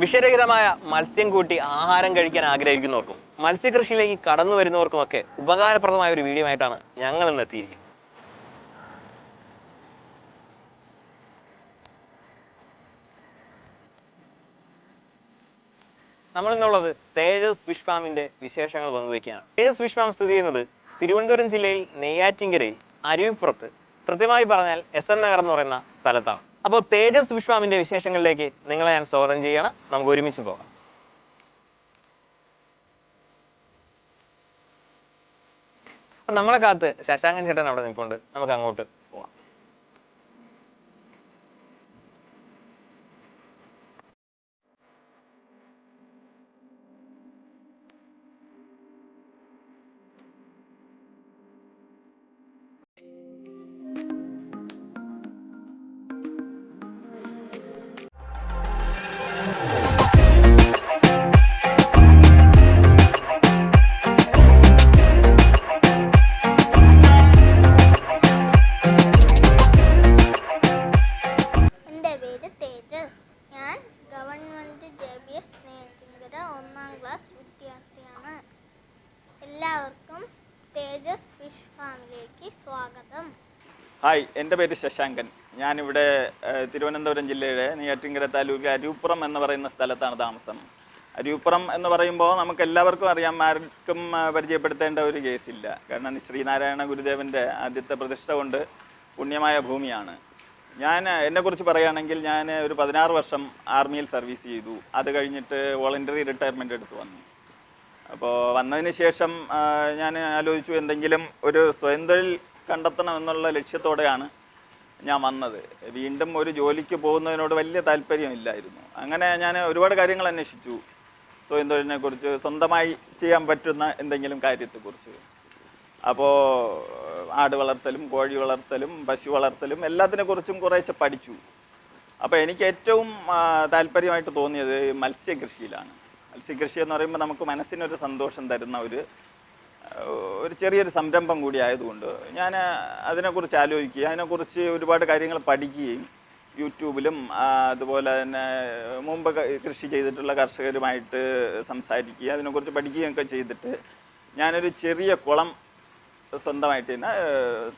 വിഷരഹിതമായ മത്സ്യം കൂട്ടി ആഹാരം കഴിക്കാൻ ആഗ്രഹിക്കുന്നവർക്കും മത്സ്യകൃഷിയിലേക്ക് കടന്നു വരുന്നവർക്കും ഒക്കെ ഉപകാരപ്രദമായ ഒരു വീഡിയോ ആയിട്ടാണ് ഞങ്ങൾ ഇന്ന് എത്തിയിരിക്കുന്നത്. നമ്മൾ ഇന്നുള്ളത് തേജസ് ഫിഷ് ഫാമിന്റെ വിശേഷങ്ങൾ പങ്കുവയ്ക്കുകയാണ് തേജസ് ഫിഷ് ഫാം സ്ഥിതി ചെയ്യുന്നത് തിരുവനന്തപുരം ജില്ലയിൽ നെയ്യാറ്റിങ്കരയിൽ അരുവിപ്പുറത്ത്. കൃത്യമായി പറഞ്ഞാൽ എസ് എൻ നഗർ എന്ന് പറയുന്ന സ്ഥലത്താണ്. അപ്പോൾ തേജസ് വിശ്വാമിന്റെ വിശേഷങ്ങളിലേക്ക് നിങ്ങളെ ഞാൻ സ്വാഗതം ചെയ്യണം. നമുക്ക് ഒരുമിച്ച് പോകാം. നമ്മളെ കാത്ത് ശശാങ്കൻ ചേട്ടൻ അവിടെ നിൽപ്പുണ്ട്. നമുക്ക് അങ്ങോട്ട് എന്റെ പേര് ശശാങ്കൻ. ഞാനിവിടെ തിരുവനന്തപുരം ജില്ലയുടെ നെയ്യാറ്റിൻകര താലൂക്കിലെ അരൂപ്പുറം എന്ന് പറയുന്ന സ്ഥലത്താണ് താമസം. അരൂപ്പുറം എന്ന് പറയുമ്പോൾ നമുക്ക് എല്ലാവർക്കും അറിയാം ആർക്കും പരിചയപ്പെടുത്തേണ്ട ഒരു കേസില്ല. കാരണം ശ്രീനാരായണ ഗുരുദേവന്റെ ആദ്യത്തെ പ്രതിഷ്ഠ കൊണ്ട് പുണ്യമായ ഭൂമിയാണ്. ഞാൻ എന്നെക്കുറിച്ച് പറയുകയാണെങ്കിൽ ഞാൻ ഒരു പതിനാറ് വർഷം ആർമിയിൽ സർവീസ് ചെയ്തു. അത് കഴിഞ്ഞിട്ട് വോളണ്ടറി റിട്ടയർമെന്റ് എടുത്ത് വന്നു. അപ്പോൾ വന്നതിന് ശേഷം ഞാൻ ആലോചിച്ചു എന്തെങ്കിലും ഒരു സ്വയം തൊഴിൽ കണ്ടെത്തണം എന്നുള്ള ലക്ഷ്യത്തോടെയാണ് ഞാൻ വന്നത്. വീണ്ടും ഒരു ജോലിക്ക് പോകുന്നതിനോട് വലിയ താല്പര്യമില്ലായിരുന്നു. അങ്ങനെ ഞാൻ ഒരുപാട് കാര്യങ്ങൾ അന്വേഷിച്ചു. സ്വയം തൊഴിലിനെ കുറിച്ച് സ്വന്തമായി ചെയ്യാൻ പറ്റുന്ന എന്തെങ്കിലും കാര്യത്തെക്കുറിച്ച്. അപ്പോൾ ആട് വളർത്തലും കോഴി വളർത്തലും പശു വളർത്തലും എല്ലാത്തിനെ കുറിച്ചും കുറേശ്ശെ പഠിച്ചു. അപ്പോൾ എനിക്ക് ഏറ്റവും താല്പര്യമായിട്ട് തോന്നിയത് മത്സ്യകൃഷിയിലാണ്. മത്സ്യകൃഷി എന്ന് പറയുമ്പോൾ നമുക്ക് മനസ്സിനൊരു സന്തോഷം തരുന്ന ഒരു ഒരു ചെറിയൊരു സംരംഭം കൂടി ആയതുകൊണ്ട് ഞാൻ അതിനെക്കുറിച്ച് ആലോചിക്കുകയും അതിനെക്കുറിച്ച് ഒരുപാട് കാര്യങ്ങൾ പഠിക്കുകയും യൂട്യൂബിലും അതുപോലെ തന്നെ മുമ്പ് കൃഷി ചെയ്തിട്ടുള്ള കർഷകരുമായിട്ട് സംസാരിക്കുകയും അതിനെക്കുറിച്ച് പഠിക്കുകയും ഒക്കെ ചെയ്തിട്ട് ഞാനൊരു ചെറിയ കുളം സ്വന്തമായിട്ട് തന്നെ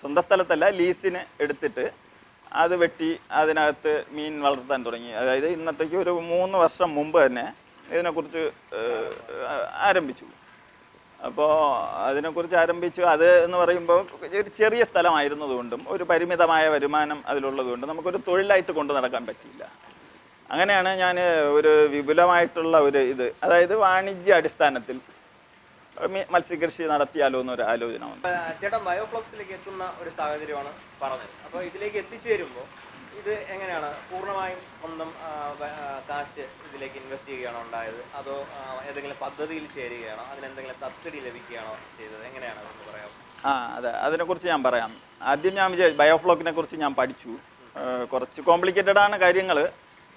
സ്വന്തം സ്ഥലത്തല്ല ലീസിന് എടുത്തിട്ട് അത് വെട്ടി അതിനകത്ത് മീൻ വളർത്താൻ തുടങ്ങി. അതായത് ഇന്നത്തേക്ക് ഒരു മൂന്ന് വർഷം മുമ്പ് തന്നെ ഇതിനെക്കുറിച്ച് ആരംഭിച്ചു. അപ്പോൾ അതിനെക്കുറിച്ച് ആരംഭിച്ചു. അത് എന്ന് പറയുമ്പോൾ ഒരു ചെറിയ സ്ഥലമായിരുന്നതുകൊണ്ടും ഒരു പരിമിതമായ വരുമാനം അതിലുള്ളതുകൊണ്ടും നമുക്കൊരു തൊഴിലായിട്ട് കൊണ്ടു നടക്കാൻ പറ്റിയില്ല. അങ്ങനെയാണ് ഞാൻ ഒരു വിപുലമായിട്ടുള്ള ഒരു ഇത്. അതായത് വാണിജ്യ അടിസ്ഥാനത്തിൽ മത്സ്യകൃഷി നടത്തിയാലോ എന്നൊരു ആലോചന ചേട്ടൻ ബയോഫ്ലോക്സിലേക്ക് എത്തുന്ന ഒരു സാഹചര്യമാണ് പറഞ്ഞത്. അപ്പോൾ ഇതിലേക്ക് എത്തിച്ചേരുമ്പോൾ ഇത് എങ്ങനെയാണ്? പൂർണമായും സ്വന്തം കാശ് ഇതിലേക്ക് ഇൻവെസ്റ്റ് ചെയ്യുകയാണോ ഉണ്ടായത്? അതോ ഏതെങ്കിലും പദ്ധതിയിൽ ചേരുകയാണോ? അതിനെന്തെങ്കിലും സബ്സിഡി ലഭിക്കുകയാണോ ചെയ്തത്? എങ്ങനെയാണ് പറയാം ആ അതെ. അതിനെക്കുറിച്ച് ഞാൻ പറയാം. ആദ്യം ഞാൻ വിചാരിച്ചു ബയോഫ്ലോക്കിനെ കുറിച്ച് ഞാൻ പഠിച്ചു. കുറച്ച് കോംപ്ലിക്കേറ്റഡ് ആണ് കാര്യങ്ങൾ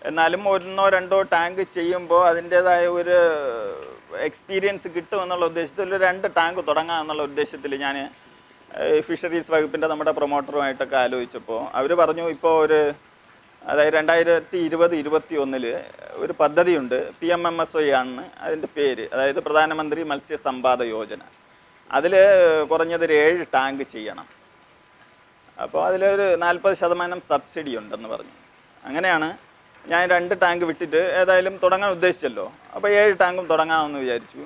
എന്നാലും ഒന്നോ രണ്ടോ ടാങ്ക് ചെയ്യുമ്പോൾ അതിന്റെതായ ഒരു എക്സ്പീരിയൻസ് കിട്ടുമെന്നുള്ള ഉദ്ദേശത്തിൽ രണ്ട് ടാങ്ക് തുടങ്ങാം എന്നുള്ള ഉദ്ദേശത്തിൽ ഞാൻ ഫിഷറീസ് വകുപ്പിന്റെ നമ്മുടെ പ്രൊമോട്ടറുമായിട്ടൊക്കെ ആലോചിച്ചപ്പോൾ അവർ പറഞ്ഞു ഇപ്പോൾ ഒരു അതായത് രണ്ടായിരത്തി ഇരുപത് ഇരുപത്തി ഒന്നിൽ ഒരു പദ്ധതിയുണ്ട് P M M S O ആണ് അതിന്റെ പേര് അതായത് പ്രധാനമന്ത്രി മത്സ്യ സമ്പാദ യോജന. അതിൽ കുറഞ്ഞത് ഒരു ഏഴ് ടാങ്ക് ചെയ്യണം. അപ്പോൾ അതിലൊരു നാൽപ്പത് ശതമാനം സബ്സിഡി ഉണ്ടെന്ന് പറഞ്ഞു. അങ്ങനെയാണ് ഞാൻ രണ്ട് ടാങ്ക് വിട്ടിട്ട് ഏതായാലും തുടങ്ങാൻ ഉദ്ദേശിച്ചല്ലോ. അപ്പോൾ ഏഴ് ടാങ്കും തുടങ്ങാമെന്ന് വിചാരിച്ചു.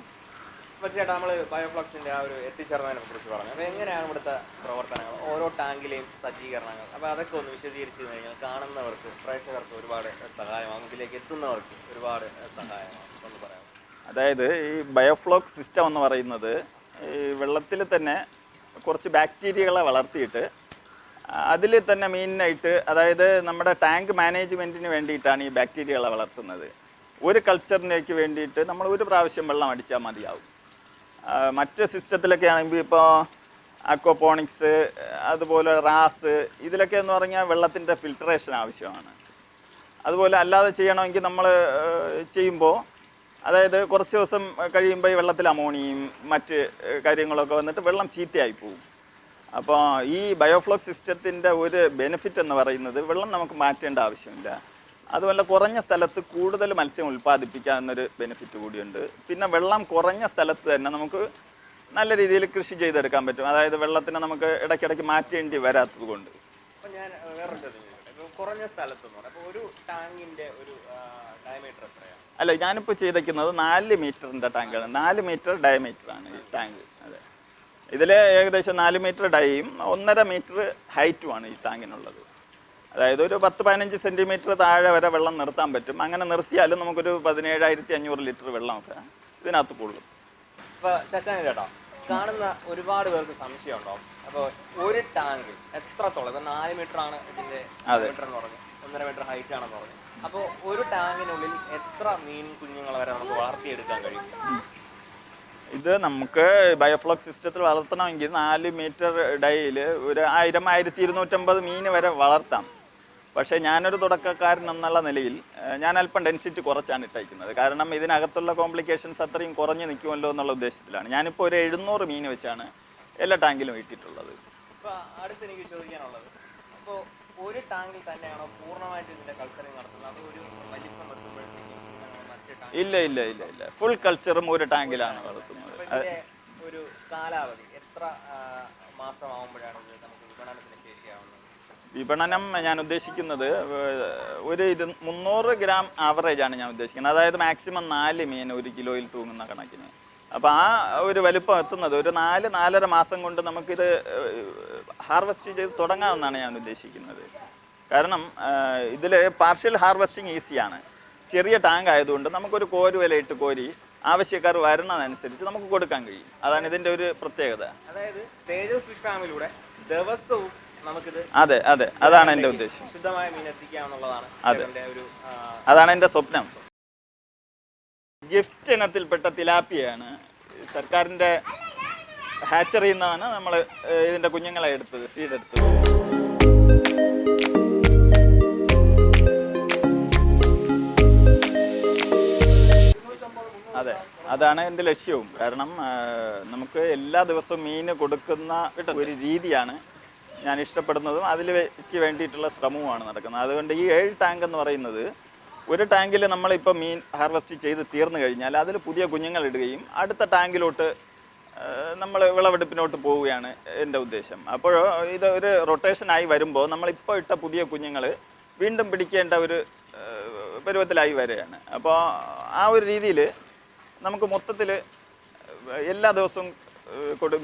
ചേട്ടാ നമ്മൾ ബയോഫ്ലോക്സിന്റെ ആ ഒരു എത്തിച്ചേർന്നതിനെ കുറിച്ച് പറഞ്ഞു. അപ്പോൾ എങ്ങനെയാണ് ഇവിടുത്തെ പ്രവർത്തനങ്ങൾ? ഓരോ ടാങ്കിലെയും സജ്ജീകരണങ്ങൾ. അപ്പോൾ അതൊക്കെ ഒന്ന് വിശദീകരിച്ചു കഴിഞ്ഞാൽ കാണുന്നവർക്ക് പ്രേക്ഷകർക്ക് ഒരുപാട് സഹായമാകും. ഇതിലേക്ക് എത്തുന്നവർക്ക് ഒരുപാട് സഹായമാകും. ഒന്ന് പറയാം അതായത് ഈ ബയോഫ്ലോക്സ് സിസ്റ്റം എന്ന് പറയുന്നത് ഈ വെള്ളത്തിൽ തന്നെ കുറച്ച് ബാക്ടീരിയകളെ വളർത്തിയിട്ട് അതിൽ തന്നെ മെയിനായിട്ട് അതായത് നമ്മുടെ ടാങ്ക് മാനേജ്മെന്റിന് വേണ്ടിയിട്ടാണ് ഈ ബാക്ടീരിയകളെ വളർത്തുന്നത്. ഒരു കൾച്ചറിനേക്ക് വേണ്ടിയിട്ട് നമ്മൾ ഒരു പ്രാവശ്യം വെള്ളം അടിച്ചാൽ മതിയാവും. മറ്റ് സിസ്റ്റത്തിലൊക്കെ ആണെങ്കിൽ ഇപ്പോൾ അക്വപോണിക്സ് അതുപോലെ റാസ് ഇതിലൊക്കെ എന്ന് പറഞ്ഞാൽ വെള്ളത്തിന്റെ ഫിൽട്രേഷൻ ആവശ്യമാണ്. അതുപോലെ അല്ലാതെ ചെയ്യണമെങ്കിൽ നമ്മൾ ചെയ്യുമ്പോൾ അതായത് കുറച്ച് ദിവസം കഴിയുമ്പോൾ ഈ വെള്ളത്തിൽ അമോണിയും മറ്റ് കാര്യങ്ങളൊക്കെ വന്നിട്ട് വെള്ളം ചീത്തയായി പോകും അപ്പോൾ ഈ ബയോഫ്ലോക് സിസ്റ്റത്തിന്റെ ഒരു ബെനിഫിറ്റ് എന്ന് പറയുന്നത് വെള്ളം നമുക്ക് മാറ്റേണ്ട ആവശ്യമില്ല. അതുപോലെ കുറഞ്ഞ സ്ഥലത്ത് കൂടുതൽ മത്സ്യം ഉൽപ്പാദിപ്പിക്കാവുന്നൊരു ബെനിഫിറ്റ് കൂടിയുണ്ട്. പിന്നെ വെള്ളം കുറഞ്ഞ സ്ഥലത്ത് തന്നെ നമുക്ക് നല്ല രീതിയിൽ കൃഷി ചെയ്തെടുക്കാൻ പറ്റും. അതായത് വെള്ളത്തിന് നമുക്ക് ഇടയ്ക്കിടയ്ക്ക് മാറ്റേണ്ടി വരാത്തത് കൊണ്ട്. ഞാൻ വേറൊരു ചോദ്യം കുറഞ്ഞ സ്ഥലത്ത് ഒരു ടാങ്കിന്റെ ഒരു ഡയമീറ്റർ എത്രയാണ്? അല്ല ഞാനിപ്പോൾ ചെയ്തേക്കുന്നത് നാല് മീറ്ററിന്റെ ടാങ്കാണ്. നാല് മീറ്റർ ഡയമീറ്റർ ആണ് ഈ ടാങ്ക്. അതെ. ഇതിൽ ഏകദേശം നാല് മീറ്റർ ഡയയും ഒന്നര മീറ്റർ ഹൈറ്റുമാണ് ഈ ടാങ്കിനുള്ളത്. അതായത് ഒരു പത്ത് പതിനഞ്ച് സെന്റിമീറ്റർ താഴെ വരെ വെള്ളം നിർത്താൻ പറ്റും. അങ്ങനെ നിർത്തിയാലും നമുക്കൊരു പതിനേഴായിരത്തി അഞ്ഞൂറ് ലിറ്റർ വെള്ളമൊക്കെ ഇതിനകത്ത് കൂടും. ഇപ്പൊ ശശാങ്ക് ചേട്ടാ കാണുന്ന ഒരുപാട് പേർക്ക് സംശയമുണ്ടോ? അപ്പോൾ ഒരു ടാങ്ക് എത്രത്തോളം? ഇപ്പോൾ നാല് മീറ്റർ ആണ് ഇതിന്റെ അതെ. മീറ്റർ എന്ന് പറഞ്ഞു. ഒന്നര മീറ്റർ ഹൈറ്റ് ആണെന്ന് പറഞ്ഞു. അപ്പോൾ ഒരു ടാങ്കിനുള്ളിൽ എത്ര മീൻ കുഞ്ഞുങ്ങളെ വരെ നമുക്ക് വളർത്തിയെടുക്കാൻ കഴിയും? ഇത് നമുക്ക് ബയോഫ്ലോക് സിസ്റ്റത്തിൽ വളർത്തണമെങ്കിൽ നാല് മീറ്റർ ഡൈയിൽ ഒരു ആയിരം ആയിരത്തി ഇരുന്നൂറ്റമ്പത് മീൻ വരെ വളർത്താം. പക്ഷേ ഞാനൊരു തുടക്കക്കാരൻ എന്നുള്ള നിലയിൽ ഞാൻ അല്പം ഡെൻസിറ്റി കുറച്ചാണ് ഇട്ടയക്കുന്നത് കാരണം ഇതിനകത്തുള്ള കോംപ്ലിക്കേഷൻസ് അത്രയും കുറഞ്ഞ് നിൽക്കുമല്ലോ എന്നുള്ള ഉദ്ദേശത്തിലാണ്. ഞാനിപ്പോൾ ഒരു എഴുന്നൂറ് മീൻ വെച്ചാണ് എല്ലാ ടാങ്കിലും ഇട്ടിട്ടുള്ളത്. അടുത്ത് എനിക്ക് ചോദിക്കാനുള്ളത് അപ്പോൾ ഒരു ടാങ്കിൽ തന്നെയാണോ പൂർണമായിട്ട് ഇതിന്റെ കൾച്ചറിങ് നടത്തുന്നത്? അതോ ഒരു വലിപ്പം എത്തുമ്പോഴത്തേക്കും ഇല്ല ഇല്ല ഇല്ല ഇല്ല. ഫുൾ കൾച്ചറും ഒരു ടാങ്കിലാണ് വളർത്തുന്നത് ഒരു കാലാവധി എത്ര മാസമാകുമ്പോഴാണ് ഇത് നമുക്ക് വിപണനത്തിന് ശേഷിയാവുന്നത് വിപണനം ഞാൻ ഉദ്ദേശിക്കുന്നത് ഒരു ഇരു മുന്നൂറ് ഗ്രാം ആവറേജ് ആണ് ഞാൻ ഉദ്ദേശിക്കുന്നത്. അതായത് മാക്സിമം നാല് മീൻ ഒരു കിലോയിൽ തൂങ്ങുന്ന കണക്കിന്. അപ്പോൾ ആ ഒരു വലുപ്പം എത്തുന്നത് ഒരു നാല് നാലര മാസം കൊണ്ട് നമുക്കിത് ഹാർവെസ്റ്റ് ചെയ്ത് തുടങ്ങാമെന്നാണ് ഞാൻ ഉദ്ദേശിക്കുന്നത്. കാരണം ഇതിൽ പാർഷ്യൽ ഹാർവെസ്റ്റിംഗ് ഈസിയാണ് ചെറിയ ടാങ്ക് ആയതുകൊണ്ട് നമുക്കൊരു കോരുവല ഇട്ട് കോരി ആവശ്യക്കാർ വരുന്നതനുസരിച്ച് നമുക്ക് കൊടുക്കാൻ കഴിയും. അതാണ് ഇതിന്റെ ഒരു പ്രത്യേകത. അതായത് തേജസ് ഫിഷ് ദിവസവും അതെ അതെ. അതാണ് എന്റെ ഉദ്ദേശം. ശുദ്ധമായ മീൻ എത്തിക്കാമെന്നുള്ളതാണ് അതെ. ഒരു അതാണ് എന്റെ സ്വപ്നം. ഗിഫ്റ്റ് ഇനത്തിൽപ്പെട്ട തിലാപ്പിയാണ്. സർക്കാരിന്റെ ഹാച്ചറിയിൽ നിന്നാണ് നമ്മൾ ഇതിന്റെ കുഞ്ഞുങ്ങളെ എടുത്തത് സീഡ് എടുത്തത്. അതെ. അതാണ് എന്റെ ലക്ഷ്യവും. കാരണം നമുക്ക് എല്ലാ ദിവസവും മീൻ കൊടുക്കുന്ന ഒരു രീതിയാണ് ഞാൻ ഇഷ്ടപ്പെടുന്നതും അതിലേക്ക് വേണ്ടിയിട്ടുള്ള ശ്രമവുമാണ് നടക്കുന്നത്. അതുകൊണ്ട് ഈ ഏഴ് ടാങ്ക് എന്ന് പറയുന്നത് ഒരു ടാങ്കിൽ നമ്മളിപ്പോൾ മീൻ ഹാർവെസ്റ്റ് ചെയ്ത് തീർന്നു കഴിഞ്ഞാൽ അതിൽ പുതിയ കുഞ്ഞുങ്ങൾ ഇടുകയും അടുത്ത ടാങ്കിലോട്ട് നമ്മൾ വിളവെടുപ്പിനോട്ട് പോവുകയാണ് എന്റെ ഉദ്ദേശം. അപ്പോൾ ഇത് ഒരു റൊട്ടേഷനായി വരുമ്പോൾ നമ്മളിപ്പോൾ ഇട്ട പുതിയ കുഞ്ഞുങ്ങൾ വീണ്ടും പിടിക്കേണ്ട ഒരു പരുവത്തിലായി വരികയാണ്. അപ്പോൾ ആ ഒരു രീതിയിൽ നമുക്ക് മൊത്തത്തിൽ എല്ലാ ദിവസവും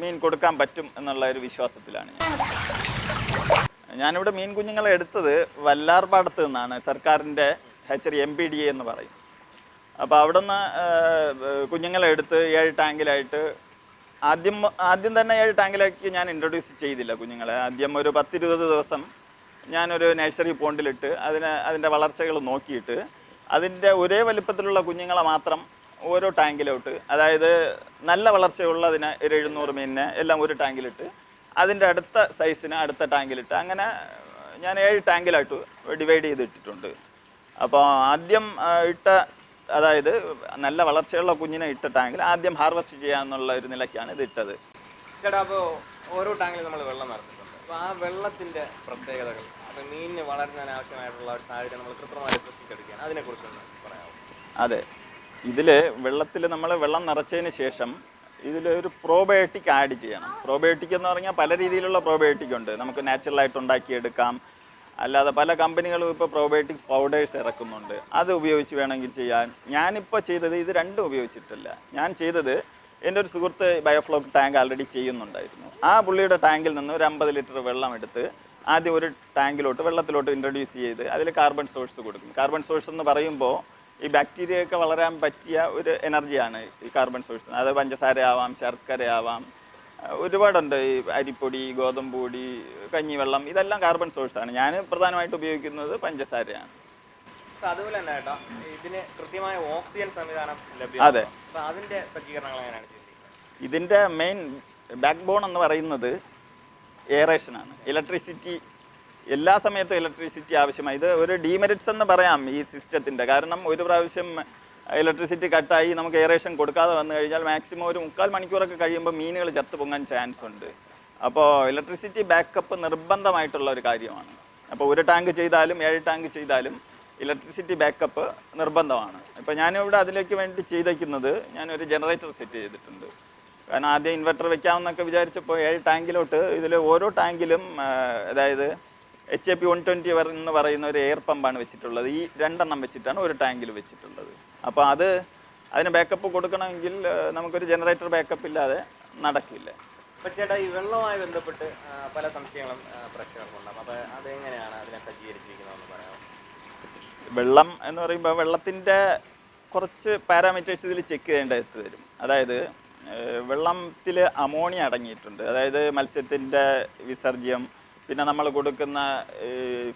മീൻ കൊടുക്കാൻ പറ്റും എന്നുള്ള ഒരു വിശ്വാസത്തിലാണ് ഞാൻ. ഞാനിവിടെ മീൻ കുഞ്ഞുങ്ങളെ എടുത്തത് വല്ലാർപാടത്ത് നിന്നാണ്. സർക്കാരിന്റെ hatchery M P D A എന്ന് പറയും. അപ്പോൾ അവിടെ നിന്ന് കുഞ്ഞുങ്ങളെ എടുത്ത് ഏഴ് ടാങ്കിലായിട്ട് ആദ്യം ആദ്യം തന്നെ ഏഴ് ടാങ്കിലേക്ക് ഞാൻ ഇൻട്രൊഡ്യൂസ് ചെയ്തില്ല കുഞ്ഞുങ്ങളെ. ആദ്യം ഒരു പത്തിരുപത് ദിവസം ഞാനൊരു നഴ്സറി പോണ്ടിലിട്ട് അതിന് അതിന്റെ വളർച്ചകൾ നോക്കിയിട്ട് അതിന്റെ ഒരേ വലിപ്പത്തിലുള്ള കുഞ്ഞുങ്ങളെ മാത്രം ഓരോ ടാങ്കിലോട്ട്. അതായത് നല്ല വളർച്ചയുള്ളതിന് ഒരു എഴുന്നൂറ് മീനിനെ എല്ലാം ഒരു ടാങ്കിലിട്ട് അതിന്റെ അടുത്ത സൈസിന് അടുത്ത ടാങ്കിലിട്ട് അങ്ങനെ ഞാൻ ഏഴ് ടാങ്കിലായിട്ട് ഡിവൈഡ് ചെയ്തിട്ടിട്ടുണ്ട്. അപ്പോൾ ആദ്യം ഇട്ട അതായത് നല്ല വളർച്ചയുള്ള കുഞ്ഞിനെ ഇട്ട ടാങ്കിൽ ആദ്യം ഹാർവെസ്റ്റ് ചെയ്യാമെന്നുള്ള ഒരു നിലയ്ക്കാണ് ഇത് ഇട്ടത്. ചേട്ടാ അപ്പോൾ ഓരോ ടാങ്കിലും നമ്മൾ വെള്ളം നിറച്ചിട്ടുണ്ട്. അപ്പോൾ ആ വെള്ളത്തിന്റെ പ്രത്യേകതകൾ അപ്പോൾ മീനിന് വളരുന്നതിന് ആവശ്യമായിട്ടുള്ള ഒരു സാഹചര്യം നമ്മൾ കൃത്രിമമായി സൃഷ്ടിച്ചെടുക്കുകയാണ്. അതിനെക്കുറിച്ചൊന്ന് പറയാമോ? അതെ. ഇതിൽ വെള്ളത്തിൽ നമ്മൾ വെള്ളം നിറച്ചതിന് ശേഷം ഇതിലൊരു പ്രോബയോട്ടിക് ആഡ് ചെയ്യണം. പ്രോബയോട്ടിക് എന്ന് പറഞ്ഞാൽ പല രീതിയിലുള്ള പ്രോബയോട്ടിക് ഉണ്ട്. നമുക്ക് നാച്ചുറലായിട്ട് ഉണ്ടാക്കിയെടുക്കാം. അല്ലാതെ പല കമ്പനികളും ഇപ്പോൾ പ്രോബയോട്ടിക് പൗഡേഴ്സ് ഇറക്കുന്നുണ്ട്. അത് ഉപയോഗിച്ച് വേണമെങ്കിൽ ചെയ്യാൻ. ഞാനിപ്പോൾ ചെയ്തത് ഇത് രണ്ടും ഉപയോഗിച്ചിട്ടില്ല. ഞാൻ ചെയ്തത് എന്റെ ഒരു സുഹൃത്ത് ബയോഫ്ലോക്ക് ടാങ്ക് ആൾറെഡി ചെയ്യുന്നുണ്ടായിരുന്നു. ആ പുള്ളിയുടെ ടാങ്കിൽ നിന്ന് ഒരു അമ്പത് ലിറ്റർ വെള്ളം എടുത്ത് ആദ്യം ഒരു ടാങ്കിലോട്ട് വെള്ളത്തിലോട്ട് ഇൻട്രൊഡ്യൂസ് ചെയ്ത് അതിൽ കാർബൺ സോഴ്സ് കൊടുക്കും. കാർബൺ സോഴ്സ് എന്ന് പറയുമ്പോൾ ഈ ബാക്ടീരിയയൊക്കെ വളരാൻ പറ്റിയ ഒരു എനർജിയാണ് ഈ കാർബൺ സോഴ്സ് അത് പഞ്ചസാര ആവാം ശർക്കര ആവാം ഒരുപാടുണ്ട്. ഈ അരിപ്പൊടി ഗോതമ്പ് പൊടി കഞ്ഞിവെള്ളം ഇതെല്ലാം കാർബൺ സോഴ്സാണ് ഞാൻ പ്രധാനമായിട്ട് ഉപയോഗിക്കുന്നത് പഞ്ചസാരയാണ്. അതുപോലെ തന്നെ ചേട്ടാ ഇതിന് കൃത്യമായ ഓക്സിജൻ സംവിധാനം അതെ. അതിന്റെ സജ്ജീകരണങ്ങൾ എങ്ങനെയാണ് ഇതിന്റെ മെയിൻ ബാക്ക് ബോൺ എന്ന് പറയുന്നത് എയറേഷനാണ് ഇലക്ട്രിസിറ്റി എല്ലാ സമയത്തും ഇലക്ട്രിസിറ്റി ആവശ്യമായി. ഇത് ഒരു ഡീമെറിറ്റ്സ് എന്ന് പറയാം ഈ സിസ്റ്റത്തിന്റെ കാരണം ഒരു പ്രാവശ്യം ഇലക്ട്രിസിറ്റി കട്ടായി നമുക്ക് എയറേഷൻ കൊടുക്കാതെ വന്നു കഴിഞ്ഞാൽ മാക്സിമം ഒരു മുക്കാൽ മണിക്കൂറൊക്കെ കഴിയുമ്പോൾ മീനുകൾ ചത്തു പൊങ്ങാൻ ചാൻസ് ഉണ്ട്. അപ്പോൾ ഇലക്ട്രിസിറ്റി ബാക്കപ്പ് നിർബന്ധമായിട്ടുള്ള ഒരു കാര്യമാണ്. അപ്പോൾ ഒരു ടാങ്ക് ചെയ്താലും ഏഴ് ടാങ്ക് ചെയ്താലും ഇലക്ട്രിസിറ്റി ബാക്കപ്പ് നിർബന്ധമാണ്. ഇപ്പോൾ ഞാനിവിടെ അതിലേക്ക് വേണ്ടി ചെയ്തേക്കുന്നത് ഞാനൊരു ജനറേറ്റർ സെറ്റ് ചെയ്തിട്ടുണ്ട്. കാരണം ആദ്യം ഇൻവെർട്ടർ വെക്കാമെന്നൊക്കെ വിചാരിച്ചപ്പോൾ ഏഴ് ടാങ്കിലോട്ട് ഇതിൽ ഓരോ ടാങ്കിലും അതായത് H A P one twenty എന്ന് പറയുന്ന ഒരു എയർ പമ്പാണ് വെച്ചിട്ടുള്ളത്. ഈ രണ്ടെണ്ണം വെച്ചിട്ടാണ് ഒരു ടാങ്കിൽ വെച്ചിട്ടുള്ളത്. അപ്പോൾ അത് അതിന് ബാക്കപ്പ് കൊടുക്കണമെങ്കിൽ നമുക്കൊരു ജനറേറ്റർ ബാക്കപ്പ് ഇല്ലാതെ നടക്കില്ല. അപ്പോൾ ചേട്ടാ ഈ വെള്ളവുമായി ബന്ധപ്പെട്ട് പല സംശയങ്ങളും പ്രശ്നങ്ങളും ഉണ്ടാകും അപ്പോൾ അതെങ്ങനെയാണ് അതിനെ സജ്ജീകരിച്ചിരിക്കുന്നതെന്ന് പറയാം വെള്ളം എന്ന് പറയുമ്പോൾ വെള്ളത്തിന്റെ കുറച്ച് പാരാമീറ്റേഴ്സ് ഇതിൽ ചെക്ക് ചെയ്യേണ്ടത് വരും. അതായത് വെള്ളത്തിൽ അമോണിയ അടങ്ങിയിട്ടുണ്ട്. അതായത് മത്സ്യത്തിന്റെ വിസർജ്യം പിന്നെ നമ്മൾ കൊടുക്കുന്ന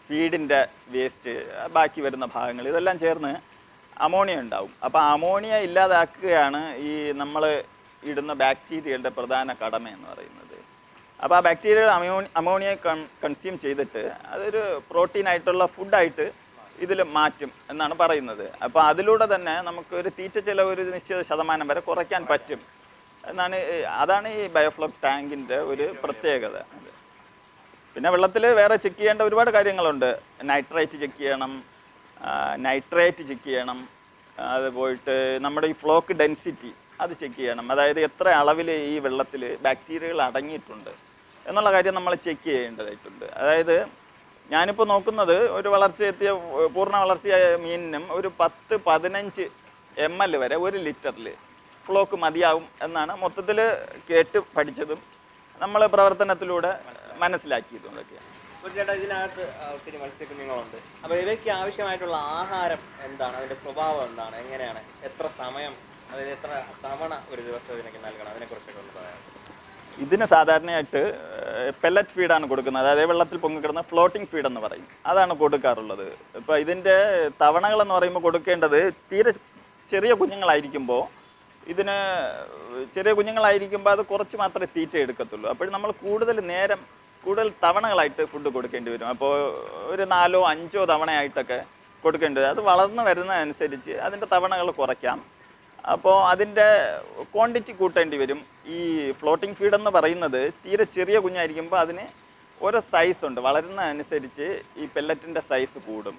ഫീഡിന്റെ വേസ്റ്റ് ബാക്കി വരുന്ന ഭാഗങ്ങൾ ഇതെല്ലാം ചേർന്ന് അമോണിയ ഉണ്ടാവും. അപ്പോൾ അമോണിയ ഇല്ലാതാക്കുകയാണ് ഈ നമ്മൾ ഇടുന്ന ബാക്ടീരിയകളുടെ പ്രധാന കടമ എന്ന് പറയുന്നത്. അപ്പോൾ ആ ബാക്ടീരിയ അമോണി അമോണിയ കൺസ്യൂം ചെയ്തിട്ട് അതൊരു പ്രോട്ടീൻ ആയിട്ടുള്ള ഫുഡായിട്ട് ഇതിൽ മാറ്റും എന്നാണ് പറയുന്നത്. അപ്പോൾ അതിലൂടെ തന്നെ നമുക്ക് ഒരു തീറ്റ ചിലവ് ഒരു നിശ്ചിത ശതമാനം വരെ കുറയ്ക്കാൻ പറ്റും എന്നാണ് അതാണ് ഈ ബയോഫ്ലോക് ടാങ്കിന്റെ ഒരു പ്രത്യേകത. പിന്നെ വെള്ളത്തിൽ വേറെ ചെക്ക് ചെയ്യേണ്ട ഒരുപാട് കാര്യങ്ങളുണ്ട്. നൈട്രേറ്റ് ചെക്ക് ചെയ്യണം നൈട്രേറ്റ് ചെക്ക് ചെയ്യണം അത് പോയിട്ട് നമ്മുടെ ഈ ഫ്ലോക്ക് ഡെൻസിറ്റി അത് ചെക്ക് ചെയ്യണം. അതായത് എത്ര അളവിൽ ഈ വെള്ളത്തിൽ ബാക്ടീരിയകൾ അടങ്ങിയിട്ടുണ്ട് എന്നുള്ള കാര്യം നമ്മൾ ചെക്ക് ചെയ്യേണ്ടതായിട്ടുണ്ട്. അതായത് ഞാനിപ്പോൾ നോക്കുന്നത് ഒരു വളർച്ചയെത്തിയ പൂർണ വളർച്ചയായ മീനിനും ഒരു പത്ത് പതിനഞ്ച് എം എൽ വരെ ഒരു ലിറ്ററിൽ ഫ്ലോക്ക് മതിയാവും എന്നാണ് മൊത്തത്തിൽ കേട്ട് പഠിച്ചതും നമ്മൾ പ്രവർത്തനത്തിലൂടെ മനസ്സിലാക്കിയതും ഇതൊക്കെ അപ്പോൾ ചേട്ടാ ഇതിനകത്ത് ഒത്തിരി മത്സ്യക്കുഞ്ഞുങ്ങളുണ്ട്. അപ്പോൾ ഇവയ്ക്ക് ആവശ്യമായിട്ടുള്ള ആഹാരം എന്താണ്? അതിന്റെ സ്വഭാവം എന്താണ്? എങ്ങനെയാണ്? എത്ര സമയം? അതായത് എത്ര തവണ ഒരു ദിവസം ഇതിനൊക്കെ നൽകണം? അതിനെക്കുറിച്ചൊക്കെ ഒന്ന് പറയാം ഇതിന് സാധാരണയായിട്ട് പെല്ലറ്റ് ഫീഡാണ് കൊടുക്കുന്നത്. അതായത് വെള്ളത്തിൽ പൊങ്ങിക്കിടന്ന ഫ്ലോട്ടിംഗ് ഫീഡ് എന്ന് പറയും. അതാണ് കൊടുക്കാറുള്ളത്. ഇപ്പോൾ ഇതിന്റെ തവണകൾ എന്ന് പറയുമ്പോൾ കൊടുക്കേണ്ടത് തീരെ ചെറിയ കുഞ്ഞുങ്ങളായിരിക്കുമ്പോൾ ഇതിന് ചെറിയ കുഞ്ഞുങ്ങളായിരിക്കുമ്പോൾ അത് കുറച്ച് മാത്രമേ തീറ്റ എടുക്കത്തുള്ളൂ. അപ്പോൾ നമ്മൾ കൂടുതൽ നേരം കൂടുതൽ തവണകളായിട്ട് ഫുഡ് കൊടുക്കേണ്ടി വരും. അപ്പോൾ ഒരു നാലോ അഞ്ചോ തവണയായിട്ടൊക്കെ കൊടുക്കേണ്ടി വരും. അത് വളർന്നു വരുന്നതനുസരിച്ച് അതിന്റെ തവണകൾ കുറയ്ക്കാം. അപ്പോൾ അതിന്റെ ക്വാണ്ടിറ്റി കൂട്ടേണ്ടി വരും. ഈ ഫ്ലോട്ടിംഗ് ഫീഡ് എന്ന് പറയുന്നത് തീരെ ചെറിയ കുഞ്ഞായിരിക്കുമ്പോൾ അതിന് ഓരോ സൈസ് ഉണ്ട്. വളരുന്നതനുസരിച്ച് ഈ പെല്ലറ്റിന്റെ സൈസ് കൂടും.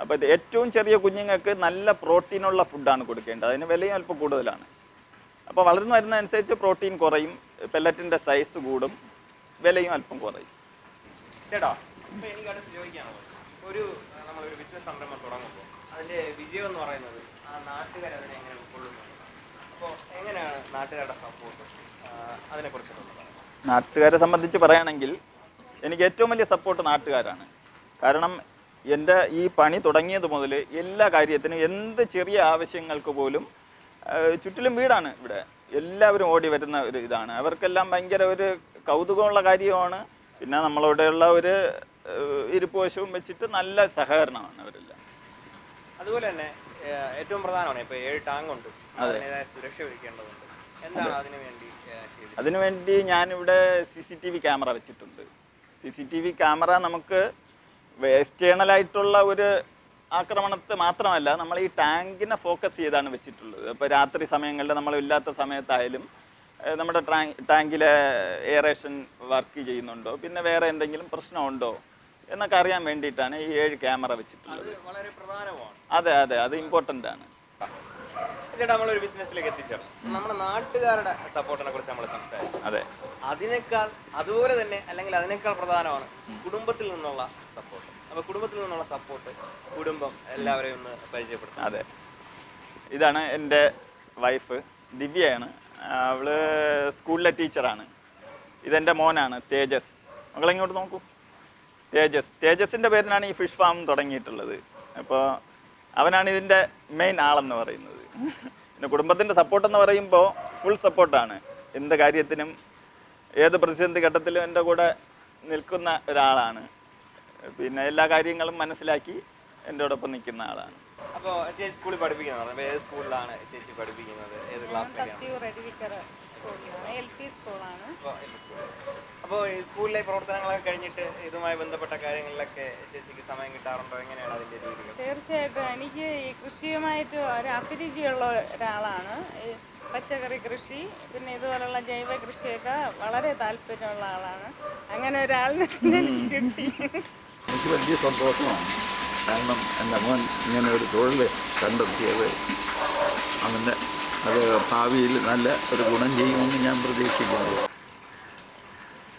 അപ്പോൾ ഇത് ഏറ്റവും ചെറിയ കുഞ്ഞുങ്ങൾക്ക് നല്ല പ്രോട്ടീനുള്ള ഫുഡാണ് കൊടുക്കേണ്ടത്. അതിന് വിലയും അല്പം കൂടുതലാണ്. അപ്പോൾ വളർന്നു വരുന്നതനുസരിച്ച് പ്രോട്ടീൻ കുറയും. പെല്ലറ്റിന്റെ സൈസ് കൂടും. വിലയും അല്പം കുറയും. ചേട്ടാ ഇപ്പൊ എനിക്ക് അടുത്ത് ചോദിക്കാനുള്ളത് ഒരു നമ്മളൊരു ബിസിനസ് സംരംഭം തുടങ്ങുമ്പോൾ അതിന്റെ വിജയം എന്ന് പറയുന്നത് ആ നാട്ടുകാർ അതിനെ എങ്ങനെ ഉൾക്കൊള്ളുന്നു? അപ്പോൾ എങ്ങനെയാണ് നാട്ടുകാരുടെ സപ്പോർട്ട് പറയാം നാട്ടുകാരെ സംബന്ധിച്ച് പറയുകയാണെങ്കിൽ എനിക്ക് ഏറ്റവും വലിയ സപ്പോർട്ട് നാട്ടുകാരാണ്. കാരണം എന്റെ ഈ പണി തുടങ്ങിയത് മുതൽ എല്ലാ കാര്യത്തിനും എന്ത് ചെറിയ ആവശ്യങ്ങൾക്ക് പോലും ചുറ്റിലും വീടാണ് ഇവിടെ. എല്ലാവരും ഓടി വരുന്ന ഒരു ഇതാണ്. അവർക്കെല്ലാം ഭയങ്കര ഒരു കൗതുകമുള്ള കാര്യമാണ്. പിന്നെ നമ്മളോടെയുള്ള ഒരു ഇരിപ്പ് വശവും വെച്ചിട്ട് നല്ല സഹകരണമാണ് അവരെല്ലാം. അതുപോലെ തന്നെ ഏറ്റവും പ്രധാനമാണ് ഇപ്പോൾ ഏഴ് ടാങ്ക് ഉണ്ട് അതിന്റെതായ സുരക്ഷ ഒരുക്കേണ്ടതുണ്ട്. എന്താണ് അതിനു വേണ്ടി അതിനുവേണ്ടി ഞാനിവിടെ C C T V camera വെച്ചിട്ടുണ്ട്. C C T V camera നമുക്ക് എക്സ്റ്റേണൽ ആയിട്ടുള്ള ഒരു ആക്രമണത്തെ മാത്രമല്ല നമ്മൾ ഈ ടാങ്കിനെ ഫോക്കസ് ചെയ്താണ് വെച്ചിട്ടുള്ളത്. അപ്പോൾ രാത്രി സമയങ്ങളിൽ നമ്മൾ ഇല്ലാത്ത സമയത്തായാലും നമ്മുടെ ടാങ്കിലെ എയറേഷൻ വർക്ക് ചെയ്യുന്നുണ്ടോ? പിന്നെ വേറെ എന്തെങ്കിലും പ്രശ്നമുണ്ടോ? എന്നൊക്കെ അറിയാൻ വേണ്ടിയിട്ടാണ് ഈ ഏഴ് ക്യാമറ വെച്ചിട്ടുള്ളത്. അത് വളരെ പ്രധാനമാണ്. അതെ അതെ അത് ഇമ്പോർട്ടന്റ് ആണ്. ചേട്ടാ നമ്മളൊരു ബിസിനസ്സിലേക്ക് എത്തിച്ചേർന്നു. നമ്മുടെ നാട്ടുകാരുടെ സപ്പോർട്ടിനെ കുറിച്ച് നമ്മൾ സംസാരിച്ചു. അതെ. അതിനേക്കാൾ അതുപോലെ തന്നെ അല്ലെങ്കിൽ അതിനേക്കാൾ പ്രധാനമാണ് കുടുംബത്തിൽ നിന്നുള്ള സപ്പോർട്ട് അപ്പൊ കുടുംബത്തിൽ നിന്നുള്ള സപ്പോർട്ട് കുടുംബം എല്ലാവരെയും ഒന്ന് പരിചയപ്പെടുത്താം. അതെ. ഇതാണ് എന്റെ വൈഫ് ദിവ്യയാണ്. അവൾ സ്കൂളിലെ ടീച്ചറാണ്. ഇതെന്റെ മോനാണ് തേജസ്. മകളിങ്ങോട്ട് നോക്കൂ? തേജസ്. തേജസിന്റെ പേരിലാണ് ഈ ഫിഷ് ഫാം തുടങ്ങിയിട്ടുള്ളത്. അപ്പോൾ അവനാണ് ഇതിന്റെ മെയിൻ ആളെന്ന് പറയുന്നത്. പിന്നെ കുടുംബത്തിന്റെ സപ്പോർട്ടെന്ന് പറയുമ്പോൾ ഫുൾ സപ്പോർട്ടാണ് എന്ത് കാര്യത്തിനും ഏത് പ്രതിസന്ധി ഘട്ടത്തിലും എന്റെ കൂടെ നിൽക്കുന്ന ഒരാളാണ്. പിന്നെ എല്ലാ കാര്യങ്ങളും മനസ്സിലാക്കി എന്റെ ഒപ്പം നിൽക്കുന്ന ആളാണ്. അപ്പോൾ ചേച്ചി സ്കൂളിൽ പഠിപ്പിക്കുന്നത് അപ്പോൾ ഏത് സ്കൂളിലാണ് ചേച്ചി പഠിപ്പിക്കുന്നത്? ഏത് ക്ലാസ്സിലേക്കാണ്? അപ്പോൾ ഈ സ്കൂളിലെ പ്രവർത്തനങ്ങളൊക്കെ കഴിഞ്ഞിട്ട് ഇതുമായി ബന്ധപ്പെട്ട കാര്യങ്ങളിലൊക്കെ ചേച്ചിക്ക് സമയം കിട്ടാറുണ്ടോ? എങ്ങനെയാണ് അതിന്റെ രീതികൾ തീർച്ചയായിട്ടും. എനിക്ക് ഈ കൃഷിയുമായിട്ട് ഒരു അഭിരുചിയുള്ള ഒരാളാണ്. ഈ പച്ചക്കറി കൃഷി പിന്നെ ഇതുപോലുള്ള ജൈവ കൃഷിയൊക്കെ വളരെ താല്പര്യമുള്ള ആളാണ്. അങ്ങനെ ഒരാളിനെ കിട്ടി. എനിക്ക് വലിയ സന്തോഷമാണ്. കാരണം എന്റെ മോൻ ഇങ്ങനെ ഒരു തൊഴിൽ കണ്ടെത്തിയത് അവന്റെ അത് ഭാവിയിൽ നല്ല ഒരു ഗുണം ചെയ്യുമെന്ന് ഞാൻ പ്രതീക്ഷിക്കുന്നു.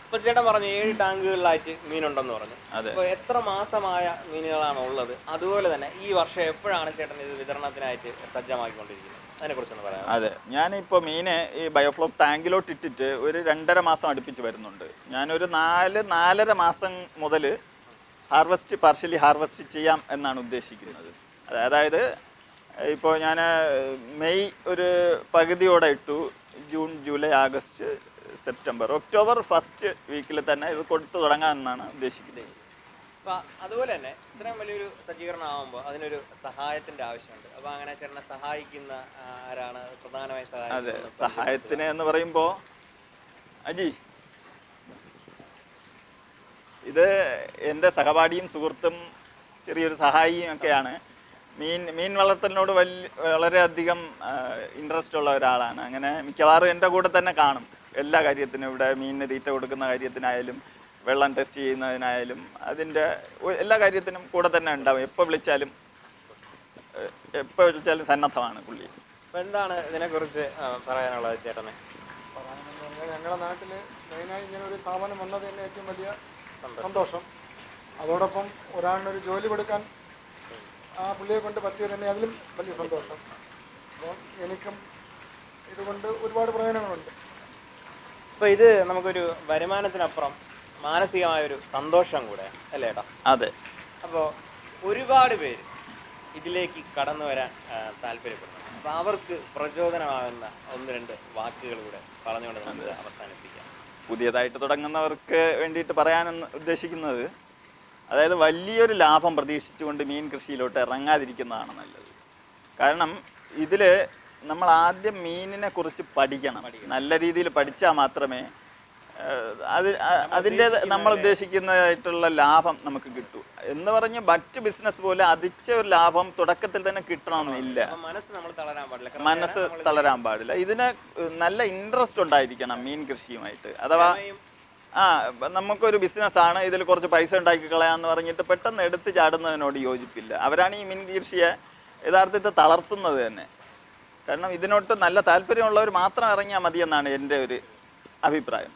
ഇപ്പൊ ചേട്ടൻ പറഞ്ഞു ഏഴ് ടാങ്കുകളിലായിട്ട് മീനുണ്ടെന്ന് പറഞ്ഞു. അതെ. അപ്പൊ എത്ര മാസമായ മീനുകളാണ് ഉള്ളത് അതുപോലെ തന്നെ ഈ വർഷം എപ്പോഴാണ് ചേട്ടൻ ഇത് വിതരണത്തിനായിട്ട് സജ്ജമാക്കിക്കൊണ്ടിരിക്കുന്നത്? അതിനെക്കുറിച്ചൊന്ന് പറയാം അതെ. ഞാനിപ്പോൾ മീനെ ഈ ബയോഫ്ലോക്ക് ടാങ്കിലോട്ട് ഇട്ടിട്ട് ഒരു രണ്ടര മാസം അടുപ്പിച്ച് വരുന്നുണ്ട്. ഞാനൊരു നാല് നാലര മാസം മുതൽ ഹാർവെസ്റ്റ് പാർഷ്യലി ഹാർവെസ്റ്റ് ചെയ്യാം എന്നാണ് ഉദ്ദേശിക്കുന്നത്. അതായത് ഇപ്പോൾ ഞാൻ മെയ് ഒരു പകുതിയോടെ ഇട്ടു. June July August September October first വീക്കിൽ തന്നെ ഇത് കൊടുത്തു തുടങ്ങാമെന്നാണ് ഉദ്ദേശിക്കുന്നത്. അതുപോലെ തന്നെ ഇത്രയും വലിയൊരു സജ്ജീകരണം ആകുമ്പോൾ അതിനൊരു സഹായത്തിന്റെ ആവശ്യമുണ്ട്. അപ്പൊ അങ്ങനെ ചേട്ടനെ സഹായിക്കുന്ന ആരാണ്? പ്രധാനമായി അതെ സഹായിക്കുന്നത് സഹായത്തിന് എന്ന് പറയുമ്പോൾ അജി ഇത് എന്റെ സഹപാഠിയും സുഹൃത്തും ചെറിയൊരു സഹായിയും ഒക്കെയാണ്. മീൻ മീൻ വളർത്തലിനോട് വലിയ വളരെയധികം ഇൻട്രസ്റ്റ് ഉള്ള ഒരാളാണ്. അങ്ങനെ മിക്കവാറും എന്റെ കൂടെ തന്നെ കാണും. എല്ലാ കാര്യത്തിനും ഇവിടെ മീനിന് തീറ്റ കൊടുക്കുന്ന കാര്യത്തിനായാലും വെള്ളം ടെസ്റ്റ് ചെയ്യുന്നതിനായാലും അതിന്റെ എല്ലാ കാര്യത്തിനും കൂടെ തന്നെ ഉണ്ടാവും. എപ്പോൾ വിളിച്ചാലും എപ്പോൾ വിളിച്ചാലും സന്നദ്ധമാണ് പുള്ളി. അപ്പോൾ എന്താണ് ഇതിനെക്കുറിച്ച് പറയാനുള്ളത് ചേട്ടനെ? പറയാനെന്ന് പറഞ്ഞാൽ ഞങ്ങളുടെ നാട്ടിൽ മെയിനായി ഇങ്ങനെ ഒരു സ്ഥാപനം വന്നത് തന്നെ ഏറ്റവും വലിയ സന്തോഷം. അതോടൊപ്പം ഒരാളിനൊരു ജോലി കൊടുക്കാൻ ആ പുള്ളിയെ കൊണ്ട് പറ്റിയത് തന്നെ അതിലും വലിയ സന്തോഷം. അപ്പം എനിക്കും ഇതുകൊണ്ട് ഒരുപാട് പ്രയോജനങ്ങളുണ്ട്. അപ്പൊ ഇത് നമുക്കൊരു വരുമാനത്തിനപ്പുറം മാനസികമായ ഒരു സന്തോഷം കൂടെ അല്ലേ ഏട്ടാ? അതെ. അപ്പോൾ ഒരുപാട് പേര് ഇതിലേക്ക് കടന്നു വരാൻ താല്പര്യപ്പെടുന്നു. അപ്പോൾ അവർക്ക് പ്രചോദനമാകുന്ന ഒന്ന് രണ്ട് വാക്കുകൾ കൂടെ പറഞ്ഞുകൊണ്ട് നമുക്ക് അവസാനിപ്പിക്കാം. പുതിയതായിട്ട് തുടങ്ങുന്നവർക്ക് വേണ്ടിയിട്ട് പറയാനെന്ന് ഉദ്ദേശിക്കുന്നത് അതായത് വലിയൊരു ലാഭം പ്രതീക്ഷിച്ചുകൊണ്ട് മീൻ കൃഷിയിലോട്ട് ഇറങ്ങാതിരിക്കുന്നതാണ് നല്ലത്. കാരണം ഇതിൽ നമ്മൾ ആദ്യം മീനിനെ കുറിച്ച് പഠിക്കണം. നല്ല രീതിയിൽ പഠിച്ചാൽ മാത്രമേ അത് അതിന്റെ നമ്മൾ ഉദ്ദേശിക്കുന്നതായിട്ടുള്ള ലാഭം നമുക്ക് കിട്ടും. എന്ന് പറഞ്ഞ് മറ്റ് ബിസിനസ് പോലെ അതിച്ച ഒരു ലാഭം തുടക്കത്തിൽ തന്നെ കിട്ടണമെന്നില്ല മനസ്സ് തളരാൻ പാടില്ല. ഇതിന് നല്ല ഇൻട്രസ്റ്റ് ഉണ്ടായിരിക്കണം മീൻ കൃഷിയുമായിട്ട്. അഥവാ ആ നമുക്കൊരു നമുക്കൊരു ബിസിനസ്സാണ് ഇതിൽ കുറച്ച് പൈസ ഉണ്ടാക്കി കളയാന്ന് പറഞ്ഞിട്ട് പെട്ടെന്ന് എടുത്ത് ചാടുന്നതിനോട് യോജിപ്പില്ല. അവരാണ് ഈ മീൻ കൃഷിയെ യഥാർത്ഥത്തിൽ തളർത്തുന്നത് തന്നെ. കാരണം ഇതിനോട്ട് നല്ല താല്പര്യമുള്ളവർ മാത്രം ഇറങ്ങിയാൽ മതിയെന്നാണ് എന്റെ ഒരു അഭിപ്രായം.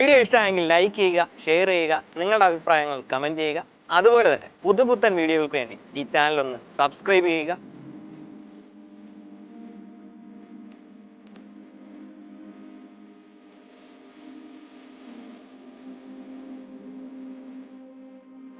വീഡിയോ ഇഷ്ടമായെങ്കിൽ ലൈക്ക് ചെയ്യുക ഷെയർ ചെയ്യുക നിങ്ങളുടെ അഭിപ്രായങ്ങൾ കമന്റ് ചെയ്യുക. അതുപോലെ തന്നെ പുതുപുത്തൻ വീഡിയോകൾക്ക് വേണ്ടി ഈ ചാനൽ ഒന്ന് സബ്സ്ക്രൈബ് ചെയ്യുക.